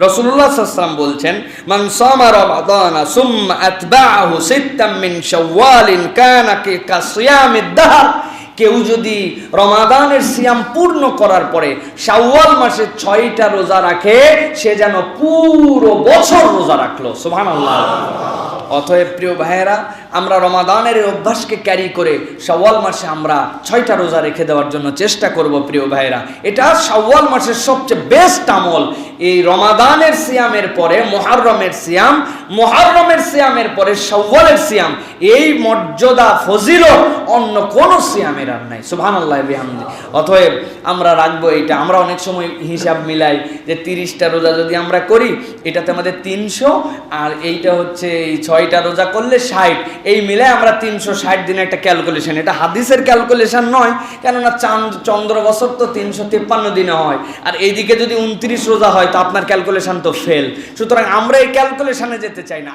রসুল্লাহ বলছেন কেউ যদি রমাদানের সিয়াম পূর্ণ করার পরে শাওয়াল মাসে ছয়টা রোজা রাখে, সে যেন পুরো বছর রোজা রাখল। সুবহানাল্লাহ। অতএব প্রিয় ভাইয়েরা, আমরা রমাদানের অভ্যাসকে ক্যারি করে শাওয়াল মাসে আমরা ছয়টা রোজা রেখে দেওয়ার জন্য চেষ্টা করব প্রিয় ভাইয়েরা। এটা শাওয়াল মাসের সবচেয়ে বেস্ট আমল। এই রমাদানের সিয়ামের পরে মহারমের সিয়াম মহারমের সিয়ামের পরে, শাওয়ালের সিয়াম, এই মর্যাদা, ফজিলত অন্য কোন সিয়ামের আর নাই। সুবহানাল্লাহ, বিহামদি। অতএব আমরা রাখব এটা আমরা অনেক সময় হিসাব মিলাই যে তিরিশটা রোজা যদি আমরা করি, এটাতে আমাদের তিনশো, আর এইটা হচ্ছে এই ছয়টা রোজা করলে ষাট। এই মিলে আমরা তিনশো ষাট দিনে একটা ক্যালকুলেশন। এটা হাদিসের ক্যালকুলেশন নয়, কেননা চাঁদ চন্দ্র বছর তো তিনশো তিপ্পান্ন দিনে হয়। আর এইদিকে যদি উনত্রিশ রোজা হয় তো আপনার ক্যালকুলেশন তো ফেল সুতরাং আমরা এই ক্যালকুলেশনে যেতে চাই না।